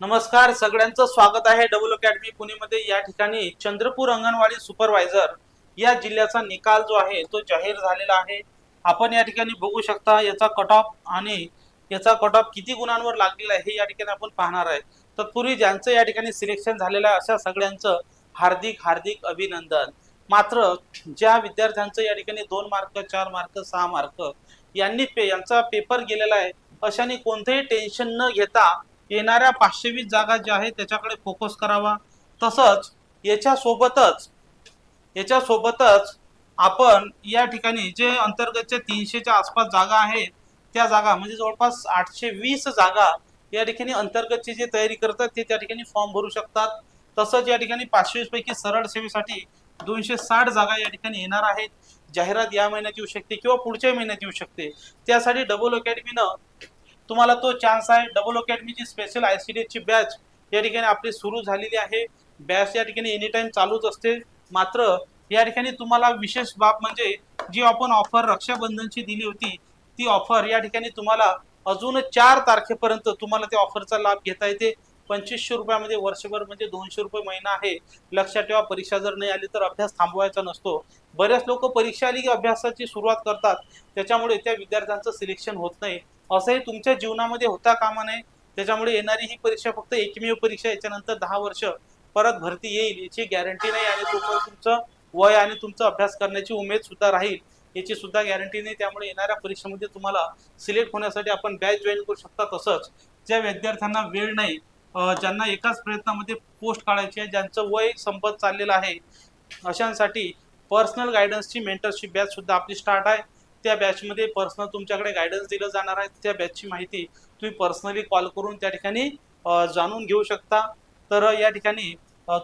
नमस्कार सगळ्यांचं स्वागत आहे डबल अकॅडमी पुणेमध्ये. या ठिकाणी चंद्रपूर अंगणवाडी सुपरवायझर या जिल्ह्याचा निकाल जो आहे तो जाहीर झालेला आहे. आपण या ठिकाणी बघू शकता याचा कट ऑफ आणि याचा कट ऑफ किती गुणांवर लागलेला आहे हे या ठिकाणी आपण पाहणार आहे. तत्पूर्वी ज्यांचं या ठिकाणी सिलेक्शन झालेलं आहे अशा सगळ्यांचं हार्दिक हार्दिक अभिनंदन. मात्र ज्या विद्यार्थ्यांचं या ठिकाणी दोन मार्क चार मार्क सहा मार्क यांनी पे यांचा पेपर गेलेला आहे अशाने कोणतेही टेन्शन न घेता येणाऱ्या पाचशे वीस जागा ज्या आहेत त्याच्याकडे फोकस करावा. तसंच याच्या सोबतच याच्या सोबतच आपण या ठिकाणी जे अंतर्गतच्या तीनशेच्या आसपास जागा आहेत त्या जागा म्हणजे जवळपास आठशे वीस जागा या ठिकाणी अंतर्गतची जे तयारी करतात ते त्या ठिकाणी फॉर्म भरू शकतात. तसंच या ठिकाणी पाचशे वीस पैकी सरळ सेवेसाठी दोनशे साठ जागा या ठिकाणी येणार आहेत. जाहिरात या महिन्यात येऊ शकते किंवा पुढच्या महिन्यात येऊ शकते. त्यासाठी डबल अकॅडमीनं तुम्हाला तो चान्स आहे. डबल अकॅडमीची स्पेशल आय सी डीची बॅच या ठिकाणी आपली सुरू झालेली आहे. बॅच या ठिकाणी एनी टाईम चालूच असते. मात्र या ठिकाणी तुम्हाला विशेष बाब म्हणजे जी आपण ऑफर रक्षाबंधनची दिली होती ती ऑफर या ठिकाणी तुम्हाला अजून चार तारखेपर्यंत तुम्हाला त्या ऑफरचा लाभ घेता येते. पंचवीसशे रुपयामध्ये वर्षभर म्हणजे दोनशे रुपये महिना आहे. लक्षात ठेवा परीक्षा जर नाही आली तर अभ्यास थांबवायचा नसतो. बरेच लोक परीक्षा आली की अभ्यासाची सुरुवात करतात. त्याच्यामुळे त्या विद्यार्थ्यांचं सिलेक्शन होत नाही. असंही तुमच्या जीवनामध्ये होता कामा नये. त्याच्यामुळे येणारी ही परीक्षा फक्त एकमेव परीक्षा याच्यानंतर दहा वर्ष परत भरती येईल याची गॅरंटी नाही आणि तोपर्यंत तुमचं वय आणि तुमचा अभ्यास करण्याची उमेद सुद्धा राहील. याची सुद्धा गॅरंटी नाही. त्यामुळे येणाऱ्या परीक्षेमध्ये तुम्हाला सिलेक्ट होण्यासाठी आपण बॅच जॉईन करू शकता तसंच. ज्या विद्यार्थ्यांना वेळ नाही ज्यांना एकाच प्रयत्नामध्ये पोस्ट काढायची आहे ज्यांचं वय संपत चाललेलं आहे अशांसाठी पर्सनल गायडन्सची मेंटरशिप बॅच सुद्धा आपली स्टार्ट आहे. त्या बॅचमध्ये पर्सनल तुमच्याकडे गायडन्स दिलं जाणार आहे. त्या बॅचची माहिती तुम्ही पर्सनली कॉल करून त्या ठिकाणी जाणून घेऊ शकता. तर या ठिकाणी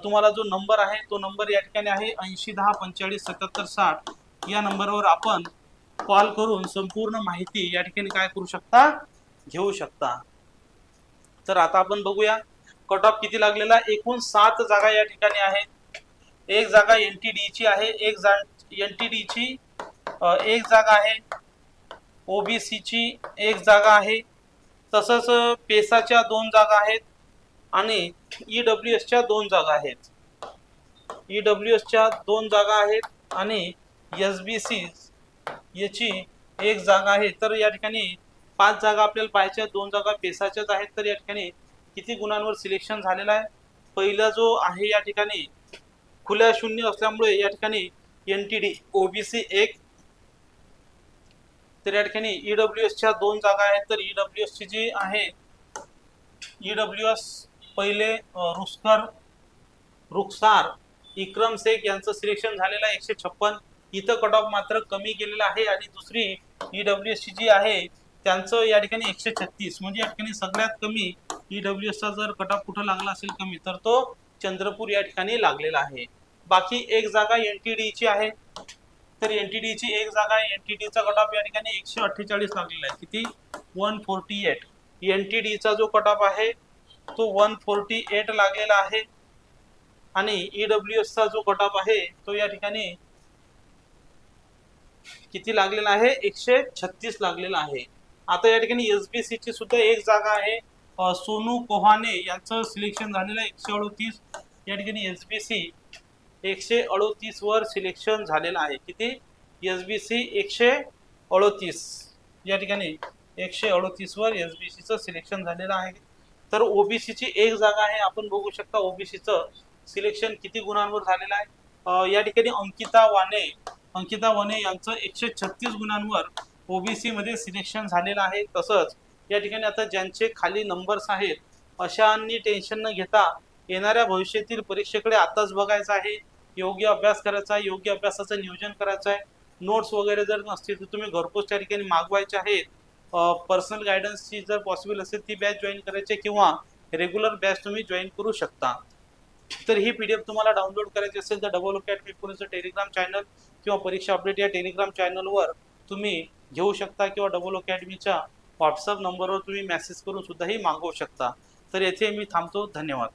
तुम्हाला जो नंबर आहे तो नंबर या ठिकाणी आहे ऐंशी दहा पंचेचाळीस सत्याहत्तर साठ. या नंबरवर आपण कॉल करून संपूर्ण माहिती या ठिकाणी काय करू शकता? घेऊ शकता. तर आता आपण बघूया कट ऑफ किती लागलेला? एकूण सात जागा या ठिकाणी आहेत. एक जागा एन टी ची आहे एक जा एन टी ची एक जागा आहे. ओबीसीची एक जागा आहे. तसंच पेसाच्या दोन जागा आहेत आणि ई डब्ल्यू एसच्या दोन जागा आहेत. ई डब्ल्यू एसच्या दोन जागा आहेत आणि एस बी सी याची एक जागा आहे. तर या ठिकाणी पाच जागा आपल्याला पाहायच्या दोन जागा पेसाच्याच आहेत. तर या ठिकाणी किती गुणांवर सिलेक्शन झालेलं आहे? पहिला जो आहे या ठिकाणी खुल्या शून्य असल्यामुळे या ठिकाणी एन टी डी ओबीसी एक तर या ठिकाणी ईडब्ल्यू एसच्या दोन जागा आहेत. तर ईडब्ल्यू एसची जी आहे ईडब्ल्यू एस पहिले रुस्कर रुखसार इक्रम शेख यांचं सिलेक्शन झालेलं आहे एकशे छप्पन. इथं कट ऑफ मात्र कमी केलेलं आहे. आणि दुसरी ईडब्ल्यू एसची जी आहे त्यांचं या ठिकाणी एकशे छत्तीस. म्हणजे या ठिकाणी सगळ्यात कमी ईडब्ल्यू एसचा जर कट ऑफ कुठं लागला असेल कमी तर तो चंद्रपूर या ठिकाणी लागलेला आहे. बाकी एक जागा एन टी डीची आहे. तर एनटीडीची एक जागा आहे. एनटीडीचा कट ऑफ या ठिकाणी एकशे अठ्ठेचाळीस लागलेला आहे. किती? One forty eight N T डीचा जो कट ऑफ आहे तो वन फोर्टी एट लागलेला आहे. आणि ईडब्ल्यू एसचा जो कट ऑफ आहे तो या ठिकाणी किती लागलेला आहे? एकशे छत्तीस लागलेला आहे. आता या ठिकाणी एस बी सी ची सुद्धा एक जागा आहे. सोनू कोहाने यांचं सिलेक्शन झालेलं आहे. एकशे अडतीस. या ठिकाणी एस बी सी एकशे अडोतीस वर सिलेक्शन झालेलं आहे. किती? एस बी सी एकशे अडोतीस. या ठिकाणी एकशे अडोतीस वर एस बी सीचं सिलेक्शन झालेलं आहे. तर ओबीसीची एक जागा आहे. आपण बघू शकता ओबीसीचं सिलेक्शन किती गुणांवर झालेलं आहे. या ठिकाणी अंकिता वाने अंकिता वाने यांचं एकशे छत्तीस गुणांवर ओबीसी मध्ये सिलेक्शन झालेलं आहे. तसंच या ठिकाणी आता ज्यांचे खाली नंबर्स आहेत अशांनी टेन्शन न घेता येणाऱ्या भविष्यातील परीक्षेकडे आताच बघायचं आहे. योग्य अभ्यास करायचा आहे योग्य अभ्यासाचं नियोजन करायचं आहे. नोट्स वगैरे जर नसतील तर तुम्ही घरपोच त्या ठिकाणी मागवायचे आहेत. पर्सनल गायडन्सची जर पॉसिबल असेल ती बॅच जॉईन करायची आहे किंवा रेग्युलर बॅच तुम्ही जॉईन करू शकता. तर ही पी डी एफ तुम्हाला डाउनलोड करायची असेल तर डबल अकॅडमी पुण्याचं टेलिग्राम चॅनल किंवा परीक्षा अपडेट या टेलिग्राम चॅनलवर तुम्ही घेऊ शकता किंवा डबल अकॅडमीच्या व्हॉट्सअप नंबरवर तुम्ही मेसेज करून सुद्धाही मागवू शकता. तर येथे मी थांबतो. धन्यवाद.